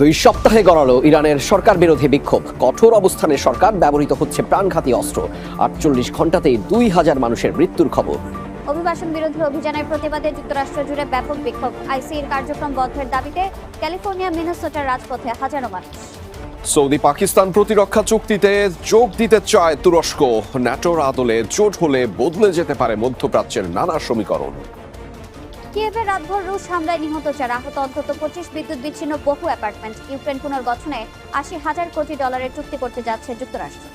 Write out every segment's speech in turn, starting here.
দুই সপ্তাহে গড়ালো ইরানের সরকার বিরোধী বিক্ষোভ। কঠোর অবস্থানে সরকার ব্যবহৃত হচ্ছে প্রাণঘাতী অস্ত্র। আটচল্লিশ ঘন্টাতেই দুই হাজার মানুষের মৃত্যুর খবর। অভিবাসন বিরোধী অভিযানের প্রতিবাদে যুক্তরাষ্ট্র জুড়ে ব্যাপক বিক্ষোভ। আইসির কার্যক্রম বন্ধের দাবিতে ক্যালিফোর্নিয়া মিনেসোটার রাজপথে হাজারো মানুষ। সৌদি পাকিস্তান প্রতিরক্ষা চুক্তিতে যোগ দিতে চায় তুরস্ক। ন্যাটোর আদলে জোট হলে বদলে যেতে পারে মধ্যপ্রাচ্যের নানা সমীকরণ। কিয়েভের রাতভর রুশ হামলায় নিহত চার আহত, অন্তত পঁচিশ বিদ্যুৎ বিচ্ছিন্ন বহু অ্যাপার্টমেন্ট। ইউক্রেন পুনর্গঠনে আশি হাজার কোটি ডলারের চুক্তি করতে যাচ্ছে যুক্তরাষ্ট্র।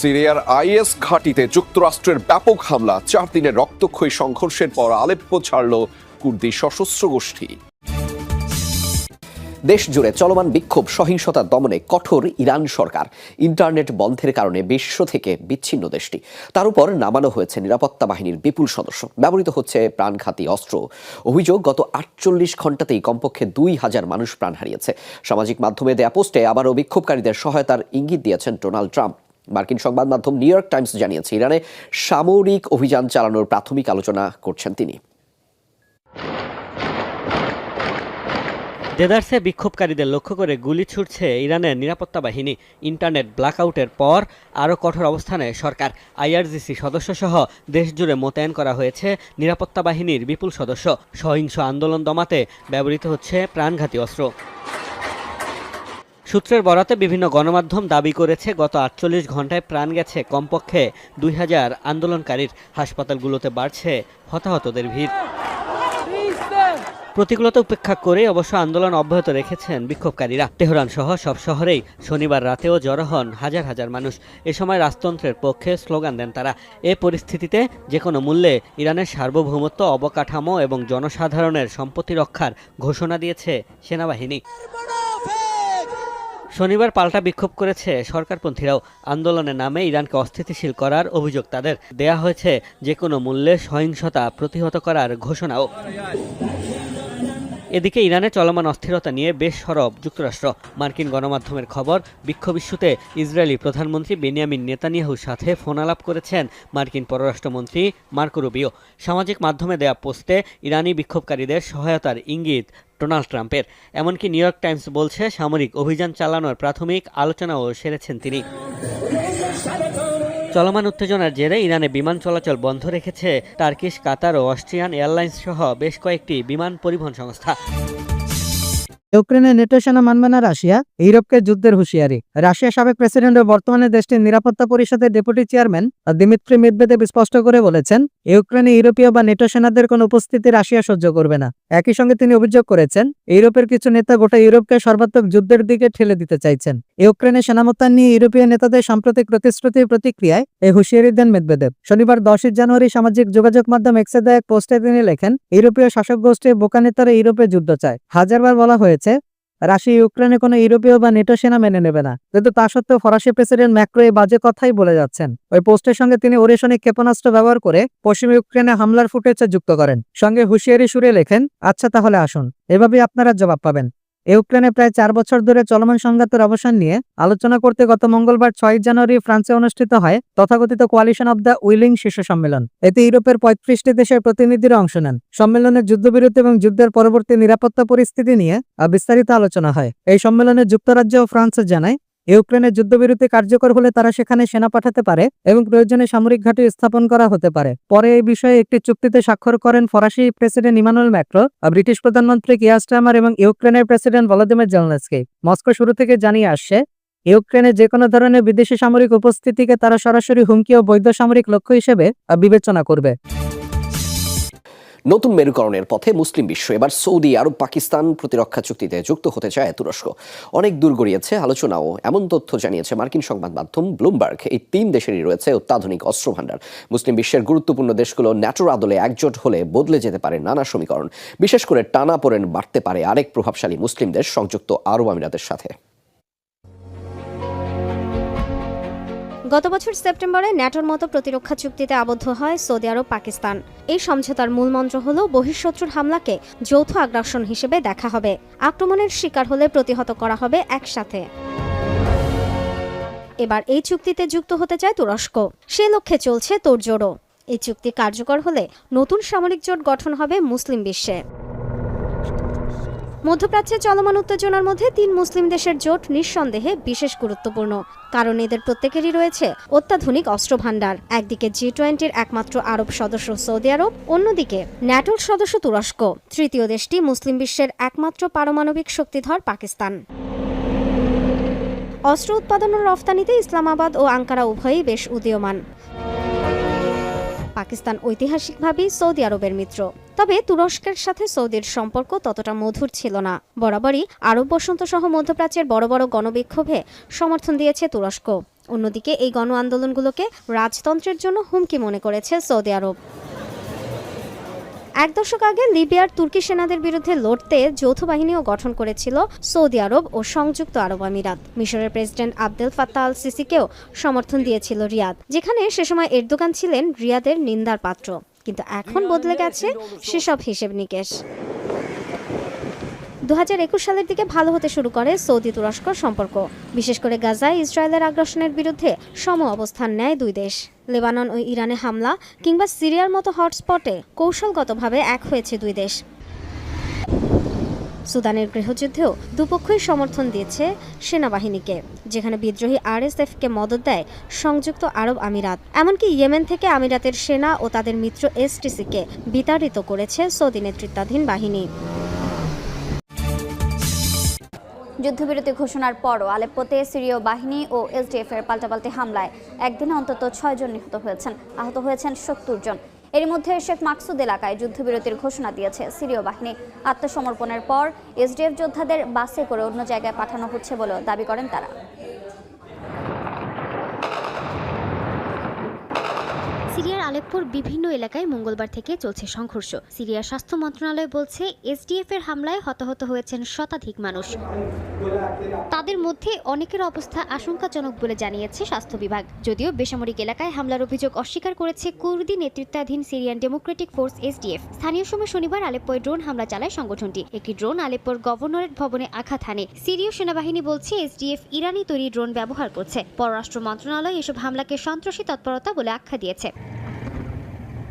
সিরিয়ার আইএস ঘাঁটিতে যুক্তরাষ্ট্রের ব্যাপক হামলা, চার দিনের রক্তক্ষয়ী সংঘর্ষের পর আলেপ্পো ছাড়ল কুর্দি সশস্ত্র গোষ্ঠী। দেশ জুড়ে চলমান বিক্ষোভ সহিংসতা দমনে কঠোর ইরান সরকার। ইন্টারনেট বন্ধের কারণে বিশ্ব থেকে বিচ্ছিন্ন দেশটি। তার উপর নামানো হয়েছে নিরাপত্তা বাহিনীর বিপুল সদস্য। ব্যবহৃত হচ্ছে প্রাণঘাতী অস্ত্র। অভিযোগ, গত আটচল্লিশ ঘন্টাতেই কমপক্ষে দুই হাজার মানুষ প্রাণ হারিয়েছে। সামাজিক মাধ্যমে দেয়া পোস্টে আবারও বিক্ষোভকারীদের সহায়তার ইঙ্গিত দিয়েছেন ডোনাল্ড ট্রাম্প। মার্কিন সংবাদ মাধ্যম নিউ ইয়র্ক টাইমস জানিয়েছে, ইরানে সামরিক অভিযান চালানোর প্রাথমিক আলোচনা করছেন তিনি। দেদারসে বিক্ষোভকারীদের লক্ষ্য করে গুলি ছুটছে ইরানের নিরাপত্তা বাহিনী, ইন্টারনেট ব্ল্যাকআউটের পর আরও কঠোর অবস্থানে সরকার। আইআরজিসি সদস্যসহ দেশজুড়ে মোতায়েন করা হয়েছে নিরাপত্তা বাহিনীর বিপুল সদস্য। সহিংস আন্দোলন দমাতে ব্যবহৃত হচ্ছে প্রাণঘাতী অস্ত্র। সূত্রের বরাতে বিভিন্ন গণমাধ্যম দাবি করেছে, গত আটচল্লিশ ঘন্টায় প্রাণ গেছে কমপক্ষে দুই হাজার আন্দোলনকারীর। হাসপাতালগুলোতে বাড়ছে হতাহতদের ভিড়। প্রতিকূলতা উপেক্ষা করে অবশ্য আন্দোলন অব্যাহত রেখেছেন বিক্ষোভকারীরা। তেহরান সহ সব শহরেই শনিবার রাতেও জড়ো হন হাজার হাজার মানুষ। এ সময় রাজতন্ত্রের পক্ষে স্লোগান দেন তারা। এ পরিস্থিতিতে যে কোনো মূল্যে ইরানের সার্বভৌমত্ব অবকাঠামো এবং জনসাধারণের সম্পত্তি রক্ষার ঘোষণা দিয়েছে সেনাবাহিনী। শনিবার পাল্টা বিক্ষোভ করেছে সরকারপন্থীরাও। আন্দোলনের নামে ইরানকে অস্থিতিশীল করার অভিযোগ তাদের। দেয়া হয়েছে যে কোনো মূল্যে সহিংসতা প্রতিহত করার ঘোষণাও। এদিকে ইরানে চলমান অস্থিরতা নিয়ে বেশ সরব যুক্তরাষ্ট্র। মার্কিন গণমাধ্যমের খবর বিক্ষোভ ইস্যুতে ইসরায়েলি প্রধানমন্ত্রী বেনিয়ামিন নেতানিয়াহুর সাথে ফোনালাপ করেছেন মার্কিন পররাষ্ট্রমন্ত্রী মার্কো রুবিও। সামাজিক মাধ্যমে দেয়া পোস্টে ইরানি বিক্ষোভকারীদের সহায়তার ইঙ্গিত ডোনাল্ড ট্রাম্পের। এমনকি নিউ ইয়র্ক টাইমস বলছে, সামরিক অভিযান চালানোর প্রাথমিক আলোচনাও সেরেছেন তিনি। চলমান উত্তেজনার জেরে ইরানে বিমান চলাচল বন্ধ রেখেছে টার্কিশ, কাতার ও অস্ট্রিয়ান এয়ারলাইন্স সহ বেশ কয়েকটি বিমান পরিবহন সংস্থা। ইউক্রেনে নেটো সেনা মানবে না রাশিয়া, ইউরোপকে যুদ্ধের হুঁশিয়ারি। রাশিয়ার সাবেক প্রেসিডেন্ট ও বর্তমানে দেশটির নিরাপত্তা পরিষদের ডেপুটি চেয়ারম্যান দিমিত্রি মেদভেদেব স্পষ্ট করে বলেছেন, ইউক্রেনে ইউরোপীয় বা নেটো সেনাদের কোনো উপস্থিতি রাশিয়া সহ্য করবে না। একই সঙ্গে তিনি অভিযোগ করেছেন, ইউরোপের কিছু নেতা গোটা ইউরোপকে সর্বাত্মক যুদ্ধের দিকে ঠেলে দিতে চাইছেন। ইউক্রেনে সেনা নিয়ে ইউরোপীয় নেতাদের সাম্প্রতিক প্রতিশ্রুতির প্রতিক্রিয়ায় এই হুঁশিয়ারি দেন মেদভেদেব শনিবার দশই জানুয়ারি সামাজিক যোগাযোগ মাধ্যম এক্সে দেয় এক পোস্টে তিনি লেখেন, ইউরোপীয় শাসক গোষ্ঠীর বোকা নেতারা ইউরোপে যুদ্ধ চায়। হাজারবার বলা হয়েছে রাশিয়া, ইউক্রেনে কোনো ইউরোপীয় বা নেটো সেনা মেনে নেবে না। কিন্তু তা সত্ত্বেও ফরাসি প্রেসিডেন্ট ম্যাক্রো এই বাজে কথাই বলে যাচ্ছেন। ওই পোস্টের সঙ্গে তিনি ওরেশনিক ক্ষেপণাস্ত্র ব্যবহার করে পশ্চিম ইউক্রেনে হামলার ফুটেজে যুক্ত করেন। সঙ্গে হুঁশিয়ারি সুরে লেখেন আচ্ছা তাহলে আসুন। এভাবেই আপনারা জবাব পাবেন। ইউক্রেনে প্রায় চার বছর ধরে চলমান সংঘাতের অবসান নিয়ে আলোচনা করতে গত মঙ্গলবার ছয় জানুয়ারি ফ্রান্সে অনুষ্ঠিত হয় তথাকথিত কোয়ালিশন অব দ্য উইলিং শীর্ষ সম্মেলন। এতে ইউরোপের পঁয়ত্রিশটি দেশের প্রতিনিধিরা অংশ নেন। সম্মেলনে যুদ্ধবিরতি এবং যুদ্ধের পরবর্তী নিরাপত্তা পরিস্থিতি নিয়ে বিস্তারিত আলোচনা হয়। এই সম্মেলনে যুক্তরাজ্য ও ফ্রান্স জানায় ইউক্রেনের যুদ্ধবিরতি কার্যকর হলে তারা সেখানে সেনা পাঠাতে পারে এবং প্রয়োজনে সামরিক ঘাঁটি স্থাপন করা হতে পারে। পরে এই বিষয়ে একটি চুক্তিতে স্বাক্ষর করেন ফরাসি প্রেসিডেন্ট ইমানুয়েল ম্যাক্রো ব্রিটিশ প্রধানমন্ত্রী কিয়ার স্টামার এবং ইউক্রেনের প্রেসিডেন্ট ভলোদিমির জেলনেসকি। মস্কো শুরু থেকে জানিয়ে আসছে, ইউক্রেনে যে কোনো ধরনের বিদেশি সামরিক উপস্থিতিকে তারা সরাসরি হুমকি ও বৈধ সামরিক লক্ষ্য হিসেবে বিবেচনা করবে। নতুন মেরুকরণের পথে মুসলিম বিশ্ব। এবার সৌদি, আরব, পাকিস্তান প্রতিরক্ষা চুক্তিতে যুক্ত হতে চায় তুরস্ক। অনেক দূর গড়িয়েছে আলোচনাও। এমন তথ্য জানিয়েছে মার্কিন সংবাদ মাধ্যম ব্লুমবার্গ। এই তিন দেশেরই রয়েছে অত্যাধুনিক অস্ত্র ভাণ্ডার মুসলিম বিশ্বের গুরুত্বপূর্ণ দেশগুলো ন্যাটোর আদলে একজোট হলে বদলে যেতে পারে নানা সমীকরণ। বিশেষ করে টানা পড়েন বাড়তে পারে আরেক প্রভাবশালী মুসলিম দেশ সংযুক্ত আরব আমিরাতের সাথে। গত বছর সেপ্টেম্বরে ন্যাটোর মতো প্রতিরক্ষা চুক্তিতে আবদ্ধ হয় সৌদি আরব, পাকিস্তান। এই সমঝোতার মূল মন্ত্র হল, বহিঃশত্রুর হামলাকে যৌথ আগ্রাসন হিসেবে দেখা হবে। আক্রমণের শিকার হলে প্রতিহত করা হবে একসাথে। এবার এই চুক্তিতে যুক্ত হতে চায় তুরস্ক। সে লক্ষ্যে চলছে তোড়জোড়ও। এই চুক্তি কার্যকর হলে নতুন সামরিক জোট গঠন হবে মুসলিম বিশ্বে। মধ্যপ্রাচ্যে চলমান উত্তেজনার মধ্যে তিন মুসলিম দেশের জোট নিঃসন্দেহে বিশেষ গুরুত্বপূর্ণ। কারণ এদের প্রত্যেকেরই রয়েছে অত্যাধুনিক অস্ত্র ভাণ্ডার একদিকে জি টোয়েন্টির একমাত্র আরব সদস্য সৌদি আরব, অন্যদিকে ন্যাটোর সদস্য তুরস্ক। তৃতীয় দেশটি মুসলিম বিশ্বের একমাত্র পারমাণবিক শক্তিধর পাকিস্তান। অস্ত্র উৎপাদন ও রফতানিতে ইসলামাবাদ ও আঙ্কারা উভয়ই বেশ উদীয়মান। পাকিস্তান ঐতিহাসিকভাবেই সৌদি আরবের মিত্র। তবে তুরস্কের সাথে সৌদির সম্পর্ক ততটা মধুর ছিল না। বরাবরই আরব বসন্ত সহ মধ্যপ্রাচ্যের বড় বড় গণবিক্ষোভে সমর্থন দিয়েছে তুরস্ক। অন্যদিকে এই গণ আন্দোলনগুলোকে রাজতন্ত্রের জন্য হুমকি মনে করেছে সৌদি আরব। এক দশক আগে লিবিয়ার তুর্কি সেনাদের বিরুদ্ধে লড়তে যৌথ বাহিনীও গঠন করেছিল সৌদি আরব ও সংযুক্ত আরব আমিরাত। মিশরের প্রেসিডেন্ট আবদেল ফাত্তা আল সিসিকেও সমর্থন দিয়েছিল রিয়াদ, যেখানে সে সময় এরদোগান ছিলেন রিয়াদের নিন্দার পাত্র। কিন্তু এখন বদলে গেছে সেসব হিসেব নিকেশ। দু হাজার একুশ সালের দিকে ভালো হতে শুরু করে সৌদি তুরস্ক সম্পর্ক। বিশেষ করে গাজায় ইসরায়েলের আগ্রাসনের বিরুদ্ধে সম অবস্থান নেয় দুই দেশ। লেবানন ও ইরানে হামলা কিংবা সিরিয়ার মতো হটস্পটে কৌশলগতভাবে এক হয়েছে দুই দেশ। সুদানের গৃহযুদ্ধেও দুপক্ষই সমর্থন দিয়েছে সেনাবাহিনীকে, যেখানে বিদ্রোহী আরএসএফকে মদত দেয় সংযুক্ত আরব আমিরাত। এমনকি ইয়েমেন থেকে আমিরাতের সেনা ও তাদের মিত্র এসটিসিকে বিতাড়িত করেছে সৌদি নেতৃত্বাধীন বাহিনী। যুদ্ধবিরতি ঘোষণার পরও আলেপ্পোতে সিরীয় বাহিনী ও এসডিএফ এর পাল্টাপাল্টি হামলায় একদিনে অন্তত ছয় জন নিহত হয়েছেন, আহত হয়েছেন সত্তর জন। এর মধ্যে শেখ মাকসুদ এলাকায় যুদ্ধবিরতির ঘোষণা দিয়েছে সিরীয় বাহিনী। আত্মসমর্পণের পর এসডিএফ যোদ্ধাদের বাসে করে অন্য জায়গায় পাঠানো হচ্ছে বলেও দাবি করেন তারা সিরিয়ার আলেপ্পোর বিভিন্ন এলাকায় মঙ্গলবার থেকে চলছে সংঘর্ষ। সিরিয়ার স্বাস্থ্য মন্ত্রণালয় বলছে, এসডিএফ এর হামলায় হতাহত হয়েছেন শতাধিক মানুষ। তাদের মধ্যে অনেকের অবস্থা আশঙ্কাজনক বলে জানিয়েছে স্বাস্থ্য বিভাগ। যদিও বেসামরিক এলাকায় হামলার অভিযোগ অস্বীকার করেছে কুর্দি নেতৃত্বাধীন সিরিয়ান ডেমোক্রেটিক ফোর্স এসডিএফ। স্থানীয় সময় শনিবার আলেপ্পোয় ড্রোন হামলা চালায় সংগঠনটি। একটি ড্রোন আলেপ্পোর গভর্নরেট ভবনে আঘাত হানে। সিরীয় সেনাবাহিনী বলছে, এসডিএফ ইরানি তৈরি ড্রোন ব্যবহার করছে। পররাষ্ট্র মন্ত্রণালয় এসব হামলাকে সন্ত্রাসী তৎপরতা বলে আখ্যা দিয়েছে।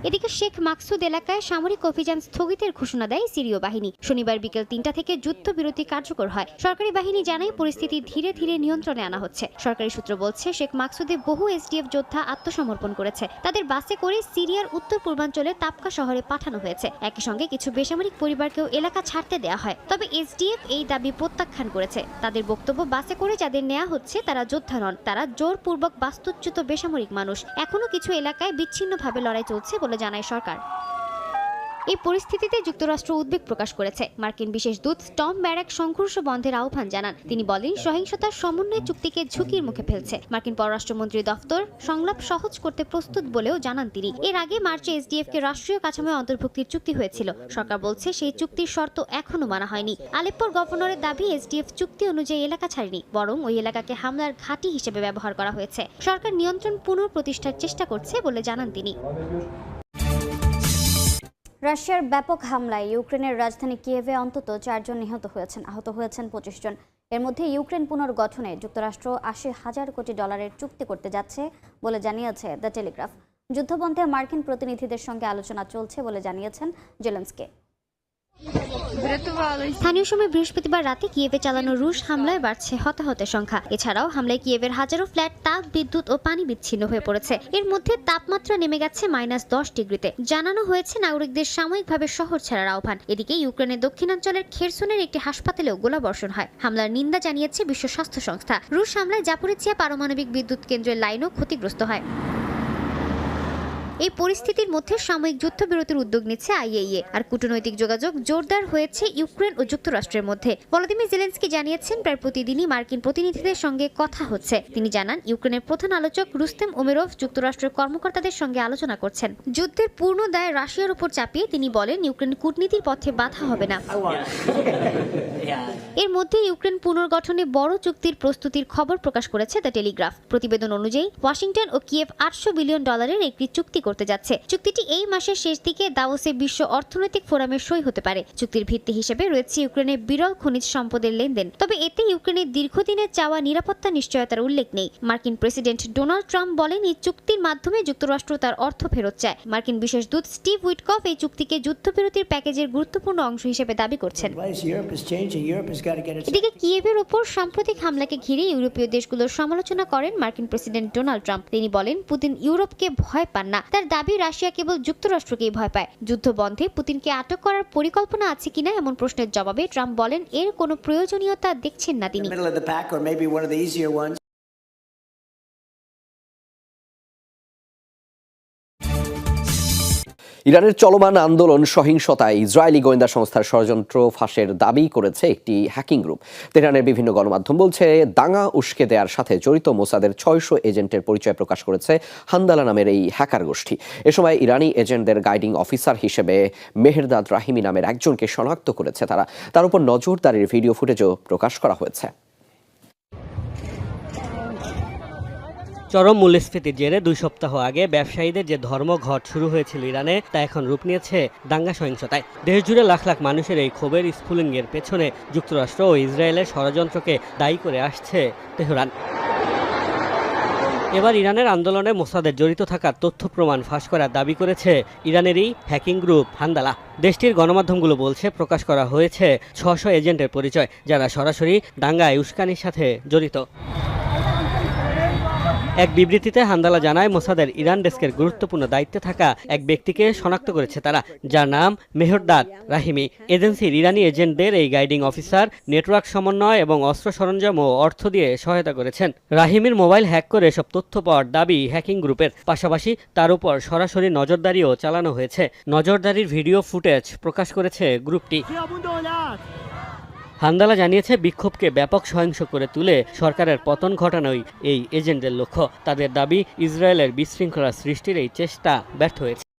এদিকে শেখ মাকসুদ এলাকায় সামরিক অভিযান স্থগিতের ঘোষণা দেয় সিরীয় বাহিনী। শনিবার বিকেল তিনটা থেকে যুদ্ধ যুদ্ধবিরতি কার্যকর হয়। সরকারি বাহিনী জানায় পরিস্থিতি ধীরে ধীরে নিয়ন্ত্রণে আনা হচ্ছে। সরকারি সূত্র বলছে, শেখ মাকসুদে বহু এসডিএফ যোদ্ধা আত্মসমর্পণ করেছে। তাদের বাসে করে সিরিয়ার উত্তর পূর্বাঞ্চলে তাপকা শহরে পাঠানো হয়েছে। একই সঙ্গে কিছু বেসামরিক পরিবারকেও এলাকা ছাড়তে দেওয়া হয়। তবে এসডিএফ এই দাবি প্রত্যাখ্যান করেছে। তাদের বক্তব্য বাসে করে যাদের নেওয়া হচ্ছে, তারা যোদ্ধা নন। তারা জোরপূর্বক বাস্তুচ্যুত বেসামরিক মানুষ। এখনও কিছু এলাকায় বিচ্ছিন্নভাবে লড়াই চলছে বলে জানায় সরকার। এই পরিস্থিতিতে যুক্তরাষ্ট্র উদ্বেগ প্রকাশ করেছে। মার্কিন বিশেষ দূত টম ব্যারাক সংঘর্ষ বন্ধের আহ্বান জানান। তিনি বলেন, সহিংসতার সমন্বয় চুক্তিকে ঝুঁকির মুখে ফেলছে। মার্কিন পররাষ্ট্রমন্ত্রী দফতর সংলাপ সহজ করতে প্রস্তুত বলেও জানান তিনি। এর আগে মার্চে এসডিএফ কে রাষ্ট্রীয় কাঠামোয় অন্তর্ভুক্তির চুক্তি হয়েছিল। সরকার বলছে, সেই চুক্তির শর্ত এখনও মানা হয়নি। আলেপ্পোর গভর্নরের দাবি, এসডিএফ চুক্তি অনুযায়ী এলাকা ছাড়েনি, বরং ওই এলাকাকে হামলার ঘাঁটি হিসেবে ব্যবহার করা হয়েছে। সরকার নিয়ন্ত্রণ পুনঃপ্রতিষ্ঠার চেষ্টা করছে বলে জানান তিনি। রাশিয়ার ব্যাপক হামলায় ইউক্রেনের রাজধানী কিয়েভে অন্তত চারজন নিহত হয়েছেন, আহত হয়েছেন পঁচিশ জন। এর মধ্যে ইউক্রেন পুনর্গঠনে যুক্তরাষ্ট্র আশি হাজার কোটি ডলারের চুক্তি করতে যাচ্ছে বলে জানিয়েছে দ্য টেলিগ্রাফ। যুদ্ধবন্ধে মার্কিন প্রতিনিধিদের সঙ্গে আলোচনা চলছে বলে জানিয়েছেন জেলেন্সকে। স্থানীয় সময় বৃহস্পতিবার রাতে কিয়েভে চালানো রুশ হামলায় বাড়ছে হতাহতের সংখ্যা। এছাড়াও হামলায় কিয়েভের হাজারো ফ্ল্যাট তাপ, বিদ্যুৎ ও পানি বিচ্ছিন্ন হয়ে পড়েছে। এর মধ্যে তাপমাত্রা নেমে গেছে মাইনাস দশ ডিগ্রিতে। জানানো হয়েছে নাগরিকদের সাময়িকভাবে শহর ছাড়ার আহ্বান। এদিকে ইউক্রেনের দক্ষিণাঞ্চলের খেরসনের একটি হাসপাতালেও গোলাবর্ষণ হয়। হামলার নিন্দা জানিয়েছে বিশ্ব স্বাস্থ্য সংস্থা। রুশ হামলায় জাপরিচিয়া পারমাণবিক বিদ্যুৎ কেন্দ্রের লাইনও ক্ষতিগ্রস্ত হয়। এই পরিস্থিতির মধ্যে সাময়িক যুদ্ধবিরতির উদ্যোগ নিচ্ছে আইএইএ। আর কূটনৈতিক যোগাযোগ জোরদার হয়েছে ইউক্রেন ও যুক্তরাষ্ট্রের মধ্যে। ভলোদিমির জেলেন্সকি জানিয়েছেন, প্রায় প্রতিদিনই মার্কিন প্রতিনিধিদের সঙ্গে কথা হচ্ছে। তিনি জানান, ইউক্রেনের প্রধান আলোচক রুস্তেম ওমেরভ যুক্তরাষ্ট্রের কর্মকর্তাদের সঙ্গে আলোচনা করছেন। যুদ্ধের পূর্ণ দায় রাশিয়ার উপর চাপিয়ে তিনি বলেন, ইউক্রেন কূটনীতির পথে বাধা হবে না। এর মধ্যে ইউক্রেন পুনর্গঠনে বড় চুক্তির প্রস্তুতির খবর প্রকাশ করেছে দ্য টেলিগ্রাফ। প্রতিবেদন অনুযায়ী, ওয়াশিংটন ও কিয়েভ আটশো বিলিয়ন ডলারের একটি চুক্তি করতে যাচ্ছে। চুক্তিটি এই মাসের শেষ দিকে দাওসে বিশ্ব অর্থনৈতিক ফোরামে সই হতে পারে। চুক্তির ভিত্তি হিসেবে রয়েছে ইউক্রেনের বিরল খনিজ সম্পদের লেনদেন। তবে এতে ইউক্রেনের দীর্ঘদিনের চাওয়া নিরাপত্তা নিশ্চয়তার উল্লেখ নেই। মার্কিন প্রেসিডেন্ট ডোনাল্ড ট্রাম্প বলেন এই চুক্তির মাধ্যমে যুক্তরাষ্ট্র তার অর্থ ফেরত চায়। মার্কিন বিশেষ দূত স্টিভ উইটকফ এই চুক্তিকে যুদ্ধবিরতির প্যাকেজের গুরুত্বপূর্ণ অংশ হিসেবে দাবি করছেন। এদিকে কিয়েভের ওপর সাম্প্রতিক হামলাকে ঘিরে ইউরোপীয় দেশগুলোর সমালোচনা করেন মার্কিন প্রেসিডেন্ট ডোনাল্ড ট্রাম্প। তিনি বলেন পুতিন ইউরোপকে ভয় পান না। তার দাবি, রাশিয়া কেবল যুক্তরাষ্ট্রকেই ভয় পায়। যুদ্ধ বন্ধে পুতিনকে আটক করার পরিকল্পনা আছে কিনা এমন প্রশ্নের জবাবে ট্রাম্প বলেন, এর কোনো প্রয়োজনীয়তা দেখছেন না তিনি। ইরানের চলমান আন্দোলন সহিংসতায় ইসরায়েলি গোয়েন্দা সংস্থার ষড়যন্ত্র ফাঁসের দাবি করেছে একটি হ্যাকিং গ্রুপ। তেহরানের বিভিন্ন গণমাধ্যম বলছে, দাঙ্গা উস্কে দেওয়ার সাথে জড়িত মোসাদের ছয়শো এজেন্টের পরিচয় প্রকাশ করেছে হান্দালা নামের এই হ্যাকার গোষ্ঠী। এ সময় ইরানি এজেন্টদের গাইডিং অফিসার হিসেবে মেহেরদাদ রাহিমি নামের একজনকে শনাক্ত করেছে তারা। তার উপর নজরদারির ভিডিও ফুটেজও প্রকাশ করা হয়েছে। চরম মূল্যস্ফীতির জেরে দুই সপ্তাহ আগে ব্যবসায়ীদের যে ধর্মঘট শুরু হয়েছিল ইরানে, তা এখন রূপ নিয়েছে দাঙ্গা সহিংসতায়। দেশজুড়ে লাখ লাখ মানুষের এই ক্ষোভের স্ফুলিঙ্গের পেছনে যুক্তরাষ্ট্র ও ইসরায়েলের ষড়যন্ত্রকে দায়ী করে আসছে তেহরান। এবার ইরানের আন্দোলনে মোসাদের জড়িত থাকার তথ্য প্রমাণ ফাঁস করার দাবি করেছে ইরানেরই হ্যাকিং গ্রুপ হান্দালা। দেশটির গণমাধ্যমগুলো বলছে, প্রকাশ করা হয়েছে ছশো এজেন্টের পরিচয়, যারা সরাসরি দাঙ্গায় উস্কানির সাথে জড়িত। এক বিবৃতিতে হান্দালা জানায়, মোসাদের ইরান ডেস্কের গুরুত্বপূর্ণ দায়িত্বে থাকা এক ব্যক্তিকে শনাক্ত করেছে তারা, যার নাম মেহরদাদ রাহিমি। এজেন্সির ইরানি এজেন্টদের এই গাইডিং অফিসার, নেটওয়ার্ক সমন্বয় এবং অস্ত্র সরঞ্জাম ও অর্থ দিয়ে সহায়তা করেছেন। রাহিমির মোবাইল হ্যাক করে এসব তথ্য পাওয়ার দাবি হ্যাকিং গ্রুপের। পাশাপাশি তার উপর সরাসরি নজরদারিও চালানো হয়েছে। নজরদারির ভিডিও ফুটেজ প্রকাশ করেছে গ্রুপটি। হান্দালা জানিয়েছে, বিক্ষোভকে ব্যাপক সহিংস করে তুলে সরকারের পতন ঘটানোই এই এজেন্টদের লক্ষ্য। তাদের দাবি, ইসরায়েলের বিশৃঙ্খলা সৃষ্টির এই চেষ্টা ব্যর্থ হয়েছে।